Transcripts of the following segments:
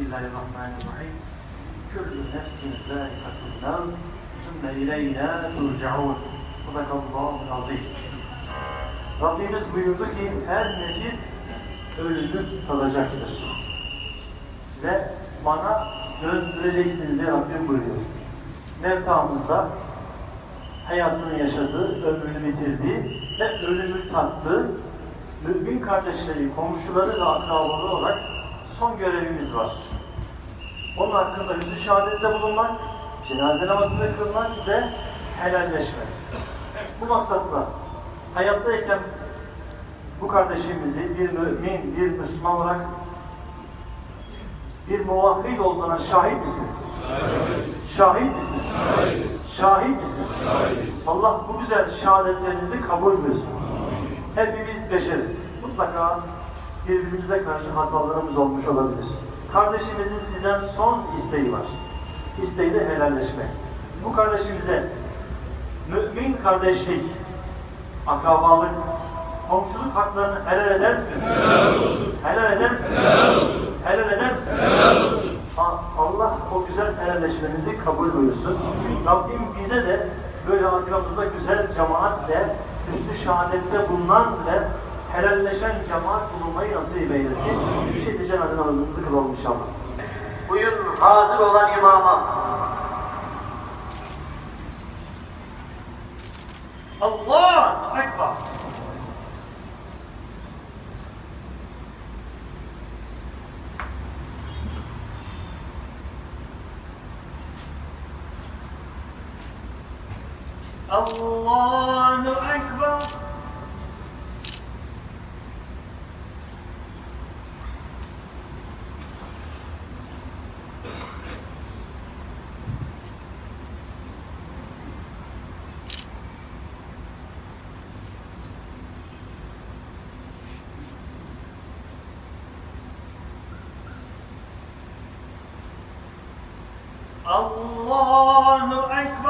Bismillahirrahmanirrahim. Küllü nefsin zâikatul mevt. Sümme ileyna turcaun. Sadakallahu azim. Rabbimiz buyurdu ki her nefis ölümü tadacaktır. Ve bana döndüreceksiniz diye Rabbim buyuruyor. Mevtamızda hayatını yaşadığı, ömrünü bitirdiği ve ölümü tattığı mümin kardeşleri, komşuları ve akrabaları olarak son görevimiz var. Onun hakkında yüzü şehadette bulunmak, cenaze namazını kılmak ve helalleşmek. Bu maksatla hayattayken bu kardeşimizi bir mümin, bir Müslüman olarak bir muvahhid olduğuna şahit misiniz? Şahit misiniz? Şahit misiniz? Allah bu güzel şehadetlerinizi kabul buyursun. Hepimiz beşeriz. Mutlaka birbirimize karşı hatalarımız olmuş olabilir. Kardeşimizin sizden son isteği var. İsteği de helalleşmek. Bu kardeşimize mümin kardeşlik, akrabalık, komşuluk haklarını helal eder misiniz? Helal olsun. Helal eder misiniz? Helal olsun. Helal eder misiniz? Helal olsun. Allah o güzel helalleşmenizi kabul buyursun. Rabbim bize de böyle aramızda güzel cemaatle, üstü şehadette bulunan ve helalleşen cemaat bulunmayı nasip eylesin. Bir şey diyeceğim adına namazımızı kılalım inşallah. Buyurun hazır olan imama. Allah Ekber. Allahu Ekber. الله أكبر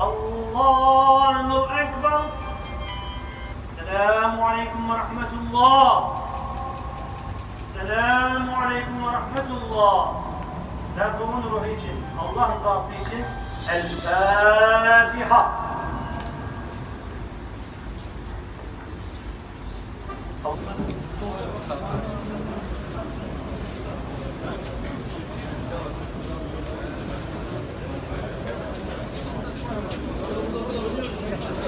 الله أكبر. السلام عليكم ورحمة الله. السلام عليكم ورحمة الله. لا تكون الله صاصيشن الفاتحة.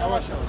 Yavaş yavaş.